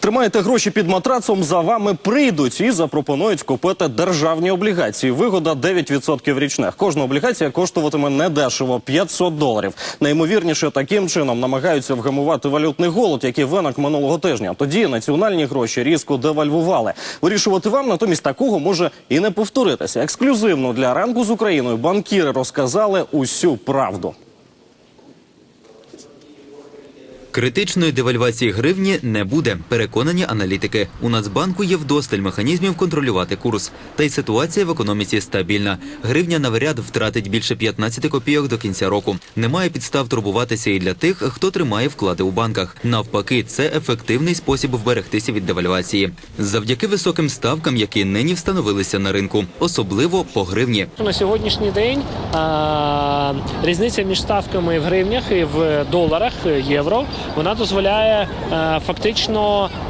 Тримаєте гроші під матрацом, за вами прийдуть і запропонують купити державні облігації. Вигода 9% річних. Кожна облігація коштуватиме недешево 500 доларів. Найімовірніше таким чином намагаються вгамувати валютний голод, який виник минулого тижня. Тоді національні гроші різко девальвували. Вирішувати вам натомість такого може і не повторитися. Ексклюзивно для ранку з Україною банкіри розказали усю правду. Критичної девальвації гривні не буде, переконані аналітики. У Нацбанку є вдосталь механізмів контролювати курс. Та й ситуація в економіці стабільна. Гривня навряд втратить більше 15 копійок до кінця року. Немає підстав турбуватися і для тих, хто тримає вклади у банках. Навпаки, це ефективний спосіб вберегтися від девальвації. Завдяки високим ставкам, які нині встановилися на ринку, особливо по гривні. На сьогоднішній день різниця між ставками в гривнях і в доларах євро вона дозволяє фактично а,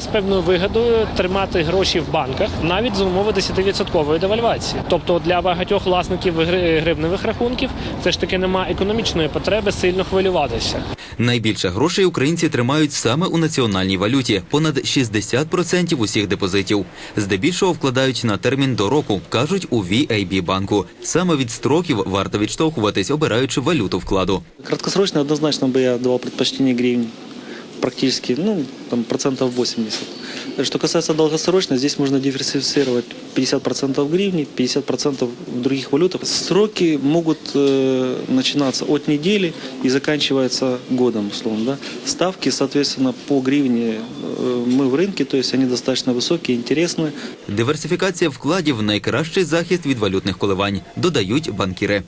з певною вигодою тримати гроші в банках навіть за умови 10% девальвації. Тобто для багатьох власників гри- гривневих рахунків все ж таки немає економічної потреби сильно хвилюватися. Найбільше грошей українці тримають саме у національній валюті понад 60% усіх депозитів. Здебільшого вкладають на термін до року, кажуть у VAB банку. Саме від строків варто відштовхуватись, обираючи валюту вкладу. Краткосрочно однозначно бы я давал предпочтение гривне Практически, ну, там, процентов 80. Что касается долгосрочно, здесь можно диверсифицировать 50% в гривне, 50% в других валютах. Сроки могут э, начинаться от недели и заканчиваются годом, условно. Да? Ставки, соответственно, по гривне э, мы в рынке, то есть они достаточно высокие, интересные. Диверсифікація вкладів найкращий захист від валютних коливань, додають банкіри.